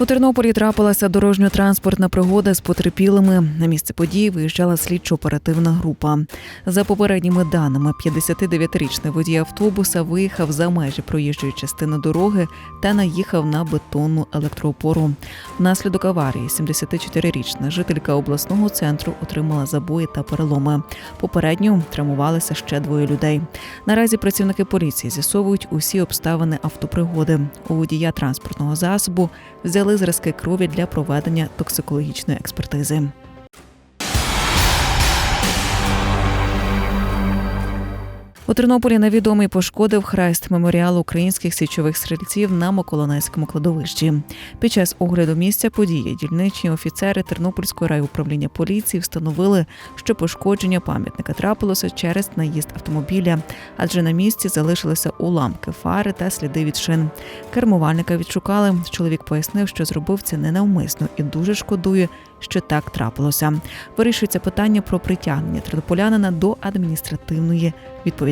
У Тернополі трапилася дорожньо-транспортна пригода з потерпілими. На місце події виїжджала слідчо-оперативна група. За попередніми даними, 59-річний водій автобуса виїхав за межі проїжджої частини дороги та наїхав на бетонну електроопору. Внаслідок аварії 74-річна жителька обласного центру отримала забої та переломи. Попередньо травмувалися ще двоє людей. Наразі працівники поліції з'ясовують усі обставини автопригоди. У водія транспортного засобу взяли зразки крові для проведення токсикологічної експертизи. У Тернополі невідомий пошкодив хрест меморіалу українських січових стрільців на Миколаївському кладовищі. Під час огляду місця події дільничні офіцери Тернопільського райуправління поліції встановили, що пошкодження пам'ятника трапилося через наїзд автомобіля, адже на місці залишилися уламки фари та сліди від шин. Кермувальника відшукали. Чоловік пояснив, що зробив це ненавмисно і дуже шкодує, що так трапилося. Вирішується питання про притягнення тернополянина до адміністративної відповідальності. –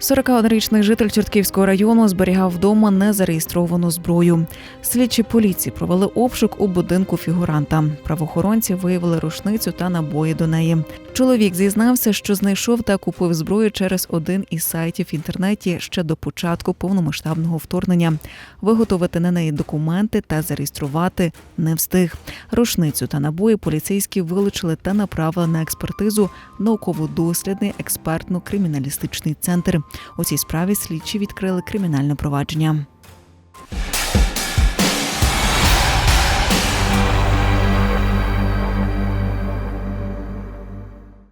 41-річний житель Чортківського району зберігав вдома незареєстровану зброю. Слідчі поліції провели обшук у будинку фігуранта. Правоохоронці виявили рушницю та набої до неї. Чоловік зізнався, що знайшов та купив зброю через один із сайтів в інтернеті ще до початку повномасштабного вторгнення. Виготовити на неї документи та зареєструвати не встиг. Рушницю та набої поліцейські вилучили та направили на експертизу науково-дослідний експертно-криміналістичний центр. У цій справі слідчі відкрили кримінальне провадження.